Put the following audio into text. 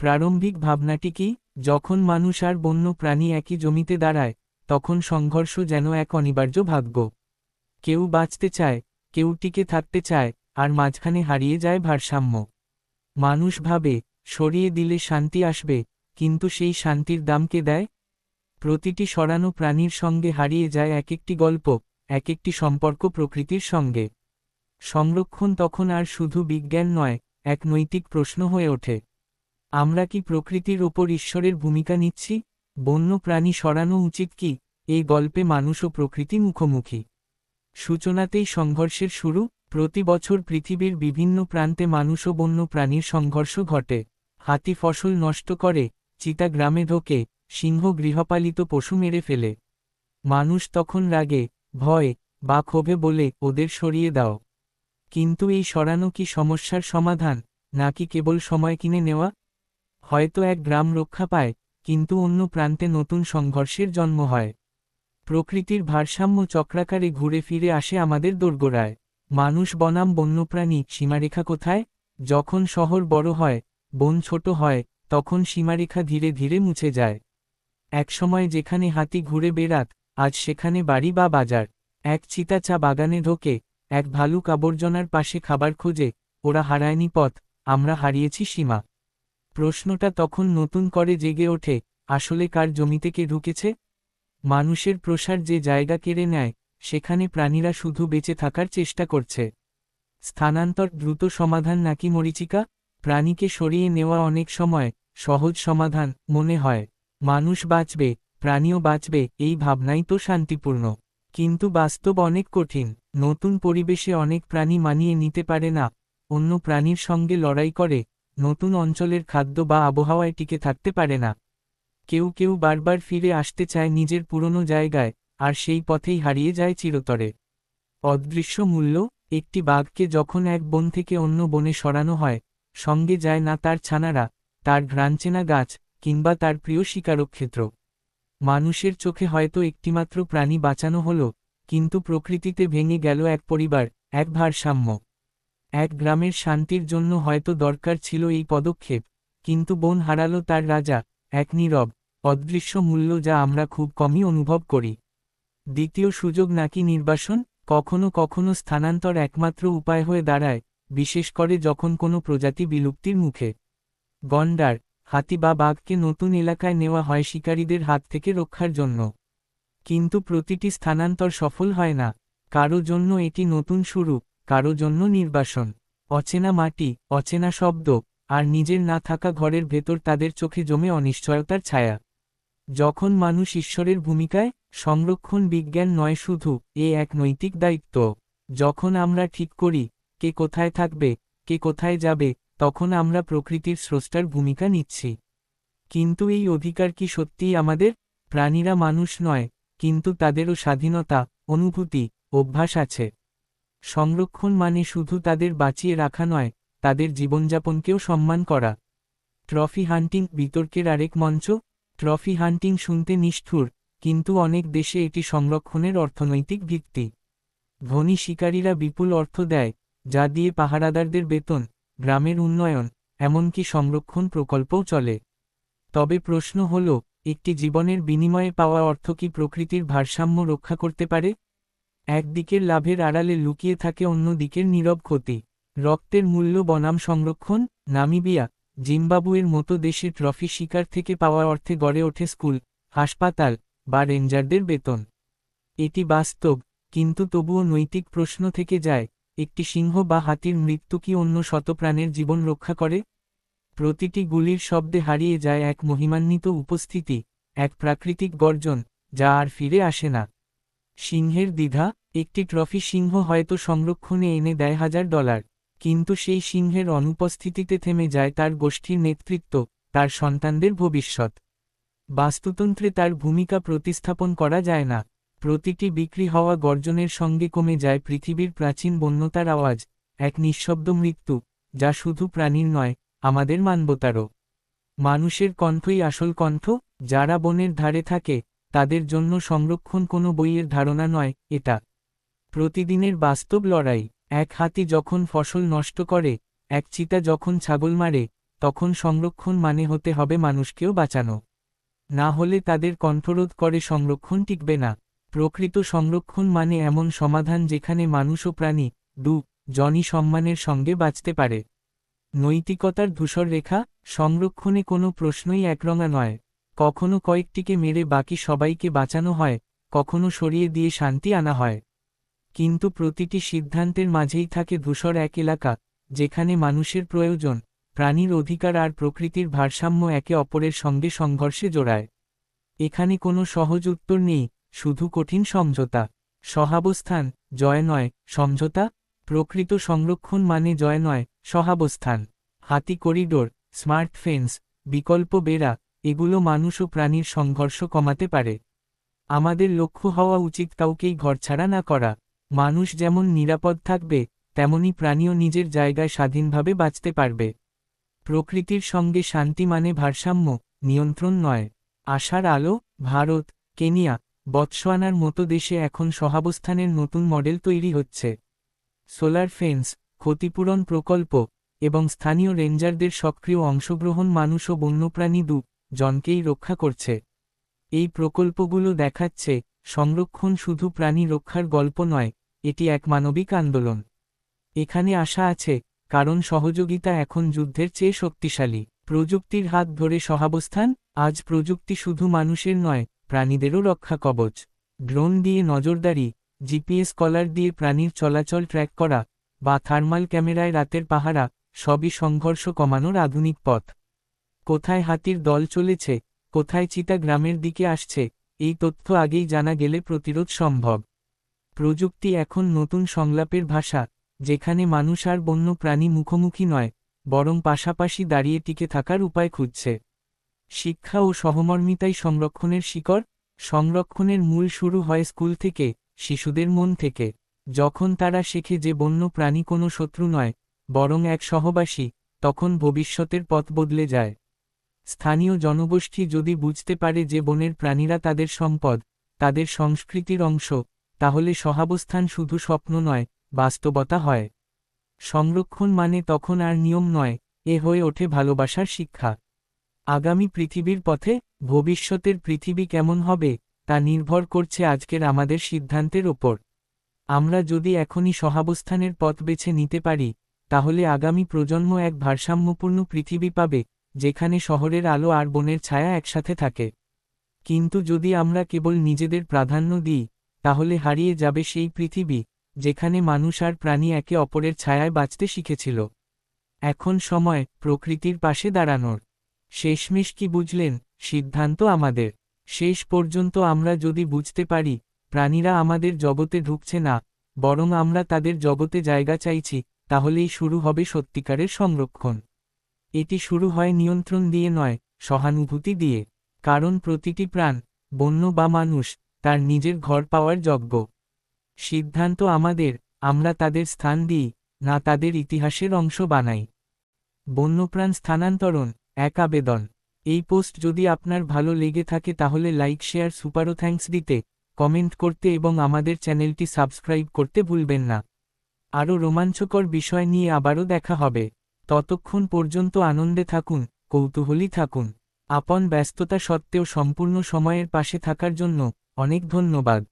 প্রারম্ভিক ভাবনাটি কি, যখন মানুষ আর বন্য প্রাণী একই জমিতে দাঁড়ায়, তখন সংঘর্ষ যেন এক অনিবার্য ভাগ্য। কেউ বাঁচতে চায়, কেউ টিকে থাকতে চায়, আর মাঝখানে হারিয়ে যায় ভারসাম্য। মানুষ ভাবে, সরিয়ে দিলে শান্তি আসবে, কিন্তু সেই শান্তির দামকে দেয়? প্রতিটি সরানো প্রাণীর সঙ্গে হারিয়ে যায় এক একটি গল্প এক একটি সম্পর্ক প্রকৃতির সঙ্গে। সংরক্ষণ তখন আর শুধু বিজ্ঞান নয়, এক নৈতিক প্রশ্ন হয়ে ওঠে। আমরা কি প্রকৃতির ওপর ঈশ্বরের ভূমিকা নিচ্ছি? বন্য প্রাণী সরানো উচিত কি? এই গল্পে মানুষ ও প্রকৃতি মুখোমুখি। সূচনাতেই সংঘর্ষের শুরু। প্রতি বছর পৃথিবীর বিভিন্ন প্রান্তে মানুষ ও বন্য প্রাণীর সংঘর্ষ ঘটে। হাতি ফসল নষ্ট করে, চিতা গ্রামে ঢোকে, সিংহ গৃহপালিত পশু মেরে ফেলে। মানুষ তখন রাগে, ভয়, বা ক্ষোভে বলে, ওদের সরিয়ে দাও। কিন্তু এই সরানো কি সমস্যার সমাধান? নাকি কেবল সময় কিনে নেওয়া? হয়তো এক গ্রাম রক্ষা পায়, কিন্তু অন্য প্রান্তে নতুন সংঘর্ষের জন্ম হয়। প্রকৃতির ভারসাম্য চক্রাকারে ঘুরে ফিরে আসে আমাদের দোরগোড়ায়। মানুষ বনাম বন্যপ্রাণী, সীমারেখা কোথায়? যখন শহর বড় হয়, বন ছোট হয়, তখন সীমারেখা ধীরে ধীরে মুছে যায়। একসময় যেখানে হাতি ঘুরে বেড়াত, আজ সেখানে বাড়ি বা বাজার। এক চিতা চা বাগানে ঢোকে, এক ভালুক আবর্জনার পাশে খাবার খোঁজে, ওরা হারায়নি পথ, আমরা হারিয়েছি সীমা। প্রশ্নটা তখন নতুন করে জেগে ওঠে, আসলে কার জমিতে কে ঢুকেছে? মানুষের প্রসার যে জায়গা কেড়ে নেয়, সেখানে প্রাণীরা শুধু বেঁচে থাকার চেষ্টা করছে। স্থানান্তর দ্রুত সমাধান নাকি মরিচিকা? প্রাণীকে সরিয়ে নেওয়া অনেক সময় সহজ সমাধান মনে হয়। মানুষ বাঁচবে, প্রাণীও বাঁচবে, এই ভাবনাই তো শান্তিপূর্ণ। কিন্তু বাস্তব অনেক কঠিন, নতুন পরিবেশে অনেক প্রাণী মানিয়ে নিতে পারে না। অন্য প্রাণীর সঙ্গে লড়াই করে নতুন অঞ্চলের খাদ্য বা আবহাওয়ায় টিকে থাকতে পারে না। কেউ কেউ বারবার ফিরে আসতে চায় নিজের পুরনো জায়গায়, আর সেই পথেই হারিয়ে যায় চিরতরে। অদৃশ্য মূল্য, একটি বাঘকে যখন এক বন থেকে অন্য বনে সরানো হয়, সঙ্গে যায় না তার ছানারা, তার ঘ্রাণচেনা গাছ, কিংবা তার প্রিয় শিকারক্ষেত্র। মানুষের চোখে হয়তো একটিমাত্র প্রাণী বাঁচানো হল, কিন্তু প্রকৃতিতে ভেঙে গেল এক পরিবার, এক ভারসাম্য। এক গ্রামের শান্তির জন্য হয়তো দরকার ছিল এই পদক্ষেপ, কিন্তু বন হারালো তার রাজা, এক নীরব, অদৃশ্য মূল্য যা আমরা খুব কমই অনুভব করি। দ্বিতীয় সুযোগ নাকি নির্বাসন? কখনো কখনো স্থানান্তর একমাত্র উপায় হয়ে দাঁড়ায়, বিশেষ করে যখন কোনো প্রজাতি বিলুপ্তির মুখে। গন্ডার, হাতি বা বাঘকে নতুন এলাকায় নেওয়া হয় শিকারীদের হাত থেকে রক্ষার জন্য। কিন্তু প্রতিটি স্থানান্তর সফল হয় না, কারও জন্য এটি নতুন শুরু। কারও জন্য নির্বাসন, অচেনা মাটি, অচেনা শব্দ, আর নিজের না থাকা ঘরের ভেতর তাদের চোখে জমে অনিশ্চয়তার ছায়া। যখন মানুষ ঈশ্বরের ভূমিকায়, সংরক্ষণ বিজ্ঞান নয় শুধু, এ এক নৈতিক দায়িত্ব। যখন আমরা ঠিক করি, কে কোথায় থাকবে, কে কোথায় যাবে, তখন আমরা প্রকৃতির স্রষ্টার ভূমিকা নিচ্ছি। কিন্তু এই অধিকার কি সত্যিই আমাদের? প্রাণীরা মানুষ নয়, কিন্তু তাদেরও স্বাধীনতা, অনুভূতি, অভ্যাস আছে। সংরক্ষণ মানে শুধু তাদের বাঁচিয়ে রাখা নয়, তাদের জীবনযাপনকেও সম্মান করা। ট্রফি হান্টিং বিতর্কের আরেক মঞ্চ, ট্রফি হান্টিং শুনতে নিষ্ঠুর, কিন্তু অনেক দেশে এটি সংরক্ষণের অর্থনৈতিক ভিত্তি। ধনী শিকারীরা বিপুল অর্থ দেয়, যা দিয়ে পাহারাদারদের বেতন, গ্রামের উন্নয়ন, এমনকি সংরক্ষণ প্রকল্পও চলে। তবে প্রশ্ন হল, একটি জীবনের বিনিময়ে পাওয়া অর্থ কি প্রকৃতির ভারসাম্য রক্ষা করতে পারে? একদিকের লাভের আড়ালে লুকিয়ে থাকে অন্য দিকের নীরব ক্ষতি। রক্তের মূল্য বনাম সংরক্ষণ, নামিবিয়া, জিম্বাবুয়ের মতো দেশে ট্রফি শিকার থেকে পাওয়া অর্থে গড়ে ওঠে স্কুল, হাসপাতাল, বা রেঞ্জারদের বেতন। এটি বাস্তব, কিন্তু তবুও নৈতিক প্রশ্ন থেকে যায়, একটি সিংহ বা হাতির মৃত্যু কি অন্য শতপ্রাণের জীবন রক্ষা করে? প্রতিটি গুলির শব্দে হারিয়ে যায় এক মহিমান্বিত উপস্থিতি, এক প্রাকৃতিক গর্জন, যা আর ফিরে আসে না। সিংহের দ্বিধা একটি ট্রফি সিংহ হয়তো সংরক্ষণে এনে দেয় হাজার ডলার, কিন্তু সেই সিংহের অনুপস্থিতিতে থেমে যায় তার গোষ্ঠীর নেতৃত্ব, তার সন্তানদের ভবিষ্যৎ। বাস্তুতন্ত্রে তার ভূমিকা প্রতিস্থাপন করা যায় না। প্রতিটি বিক্রি হওয়া গর্জনের সঙ্গে কমে যায় পৃথিবীর প্রাচীন বন্যতার আওয়াজ, এক নিঃশব্দ মৃত্যু, যা শুধু প্রাণীর নয়, আমাদের মানবতারও। মানুষের কণ্ঠই আসল কণ্ঠ, যারা বনের ধারে থাকে, তাদের জন্য সংরক্ষণ কোনো বইয়ের ধারণা নয়, এটা প্রতিদিনের বাস্তব লড়াই, এক হাতি যখন ফসল নষ্ট করে, এক চিতা যখন ছাগল মারে, তখন সংরক্ষণ মানে হতে হবে মানুষকেও বাঁচানো। না হলে তাদের কণ্ঠরোধ করে সংরক্ষণ টিকবে না। প্রকৃত সংরক্ষণ মানে এমন সমাধান যেখানে মানুষ ও প্রাণী, দু, জনই সম্মানের সঙ্গে বাঁচতে পারে। নৈতিকতার ধূসর রেখা, সংরক্ষণে কোনো প্রশ্নই একরঙা নয়। কখনো কয়েকটিকে মেরে বাকি সবাইকে বাঁচানো হয়, কখনো সরিয়ে দিয়ে শান্তি আনা হয়। কিন্তু প্রতিটি সিদ্ধান্তের মাঝেই থাকে ধূসর এক এলাকা, যেখানে মানুষের প্রয়োজন, প্রাণীর অধিকার আর প্রকৃতির ভারসাম্য একে অপরের সঙ্গে সংঘর্ষে জোড়ায়। এখানে কোনো সহজ উত্তর নেই, শুধু কঠিন সমঝোতা। সহাবস্থান জয় নয় সমঝোতা। প্রকৃত সংরক্ষণ মানে জয় নয় সহাবস্থান। হাতি করিডোর, স্মার্ট ফেন্স, বিকল্প বেড়া, এগুলো মানুষ ও প্রাণীর সংঘর্ষ কমাতে পারে। আমাদের লক্ষ্য হওয়া উচিত কাউকেই ঘরছাড়া না করা। মানুষ যেমন নিরাপদ থাকবে, তেমনি প্রাণীও নিজের জায়গায় স্বাধীনভাবে বাঁচতে পারবে। প্রকৃতির সঙ্গে শান্তি মানে ভারসাম্য, নিয়ন্ত্রণ নয়। আশার আলো, ভারত, কেনিয়া বৎসোয়ানার মতো দেশে এখন সহাবস্থানের নতুন মডেল তৈরি হচ্ছে। সোলার ফেন্স, ক্ষতিপূরণ প্রকল্প, এবং স্থানীয় রেঞ্জারদের সক্রিয় অংশগ্রহণ মানুষ ও বন্যপ্রাণী দু, জনকেই রক্ষা করছে। এই প্রকল্পগুলো দেখাচ্ছে, সংরক্ষণ শুধু প্রাণী রক্ষার গল্প নয় এটি এক মানবিক আন্দোলন। এখানে আশা আছে, কারণ সহযোগিতা এখন যুদ্ধের চেয়ে শক্তিশালী। প্রযুক্তির হাত ধরে সহাবস্থান, আজ প্রযুক্তি শুধু মানুষের নয়, প্রাণীদেরও রক্ষা কবচ। ড্রোন দিয়ে নজরদারি, জিপিএস কলার দিয়ে প্রাণীর চলাচল ট্র্যাক করা, বা থার্মাল ক্যামেরায় রাতের পাহারা, সবই সংঘর্ষ কমানোর আধুনিক পথ। কোথায় হাতির দল চলেছে, কোথায় চিতা গ্রামের দিকে আসছে, এই তথ্য আগেই জানা গেলে প্রতিরোধ সম্ভব। প্রযুক্তি এখন নতুন সংলাপের ভাষা, যেখানে মানুষ আর বন্য প্রাণী মুখোমুখি নয়, বরং পাশাপাশি দাঁড়িয়ে টিকে থাকার উপায় খুঁজছে। শিক্ষা ও সহমর্মিতাই সংরক্ষণের শিকড়, সংরক্ষণের মূল শুরু হয় স্কুল থেকে, শিশুদের মন থেকে। যখন তারা শেখে যে বন্য প্রাণী কোনো শত্রু নয়, বরং এক সহবাসী, তখন ভবিষ্যতের পথ বদলে যায়। স্থানীয় জনগোষ্ঠী যদি বুঝতে পারে যে বনের প্রাণীরা তাদের সম্পদ, তাদের সংস্কৃতির অংশ তাহলে সহাবস্থান শুধু স্বপ্ন নয়, বাস্তবতা হয়। সংরক্ষণ মানে তখন আর নিয়ম নয়, এ হয়ে ওঠে ভালোবাসার শিক্ষা। আগামী পৃথিবীর পথে, ভবিষ্যতের পৃথিবী কেমন হবে, তা নির্ভর করছে আজকের আমাদের সিদ্ধান্তের ওপর। আমরা যদি এখনই সহাবস্থানের পথ বেছে নিতে পারি, তাহলে আগামী প্রজন্ম এক ভারসাম্যপূর্ণ পৃথিবী পাবে, যেখানে শহরের আলো আর বনের ছায়া একসাথে থাকে। কিন্তু যদি আমরা কেবল নিজেদের প্রাধান্য দিই তাহলে হারিয়ে যাবে সেই পৃথিবী, যেখানে মানুষ আর প্রাণী একে অপরের ছায়ায় বাঁচতে শিখেছিল। এখন সময়, প্রকৃতির পাশে দাঁড়ানোর। শেষমেশ কি বুঝলেন, সিদ্ধান্ত আমাদের। শেষ পর্যন্ত আমরা যদি বুঝতে পারি, প্রাণীরা আমাদের জগতে ঢুকছে না, বরং আমরা তাদের জগতে জায়গা চাইছি, তাহলেই শুরু হবে সত্যিকারের সংরক্ষণ। এটি শুরু হয় নিয়ন্ত্রণ দিয়ে নয়, সহানুভূতি দিয়ে। কারণ প্রতিটি প্রাণ, বন্য বা মানুষ তার নিজের ঘর পাওয়ার যজ্ঞ সিদ্ধান্ত আমাদের, আমরা তাদের স্থান দিই, না তাদের ইতিহাসের অংশ বানাই। বন্যপ্রাণ স্থানান্তরণ, এক আবেদন। এই পোস্ট যদি আপনার ভালো লেগে থাকে তাহলে লাইক, শেয়ার, সুপারও থ্যাঙ্কস দিতে, কমেন্ট করতে এবং আমাদের চ্যানেলটি সাবস্ক্রাইব করতে ভুলবেন না। আরও রোমাঞ্চকর বিষয় নিয়ে আবারও দেখা হবে। ততক্ষণ পর্যন্ত আনন্দে থাকুন, কৌতূহলী থাকুন। আপন ব্যস্ততা সত্ত্বেও সম্পূর্ণ সময়ের পাশে থাকার জন্য অনেক ধন্যবাদ।